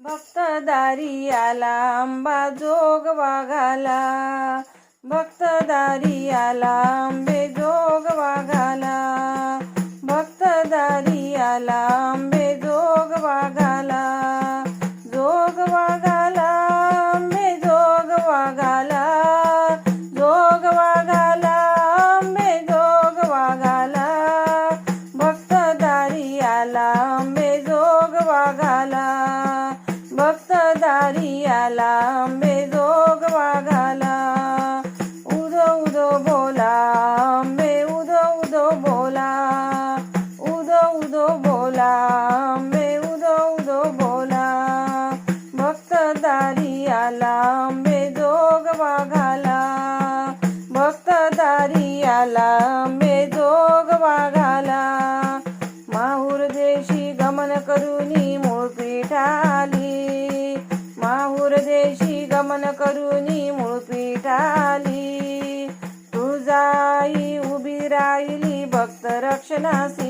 भक्त दारी आला आंबा जोग वाघाला. भक्त दारी आला आंबे जोग वाघाला. അക്ഷരാസി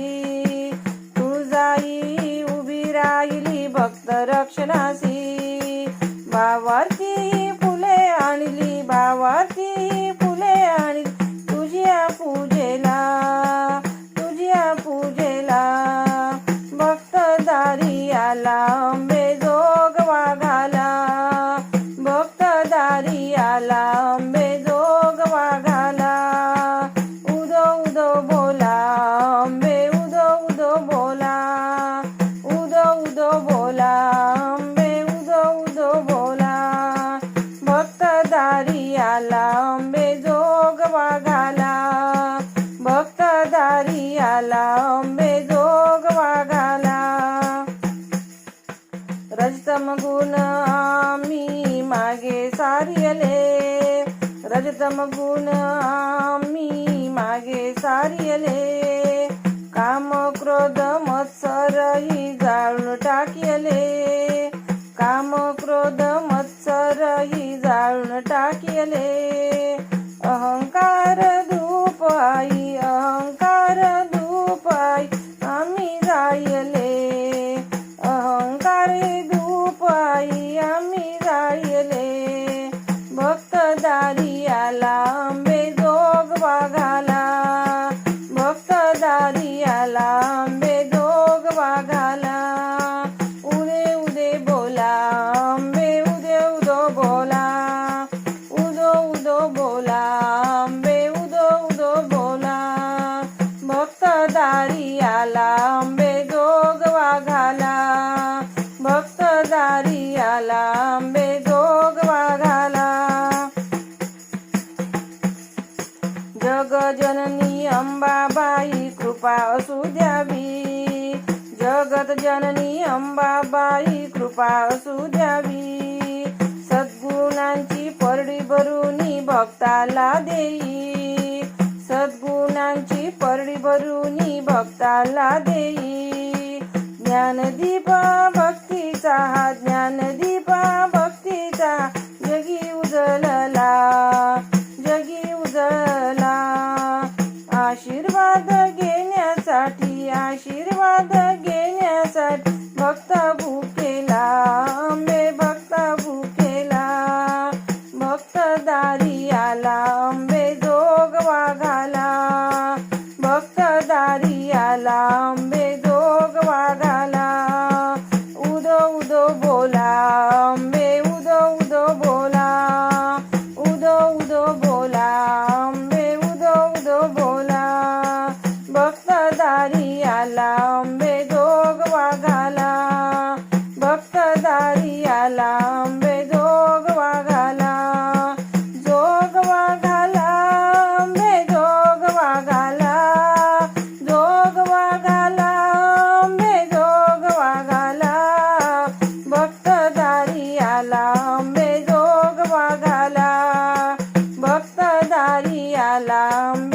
रजतमगुण आम्ही मागे सारियले. रजतमगुण आम्ही मागे सारियले. काम क्रोध मत्सरही जाळून टाकियले. काम क्रोध मत्सरही जाळून टाकियले. अहंकार धूप आई love. जननी अंबाबाई कृपा असू द्यावी. जगत जननी अंबाबाई कृपा असू द्यावी. सद्गुणांची परडी भरूनी भक्ताला देई. सद्गुणांची परडी भरूनी भक्ताला देई. ज्ञानदीपा भक्तीचा हा ज्ञानदीपा वाघाला आंबे दोघ वाघाला. उदो उदो बोला आंबे उदो उदो बोला. उदो उदो बोला आंबे उदो उदो बोला. भक्त दारी आला आंबे दोघ वाघाला. भक्त दारी आला आंबे alam.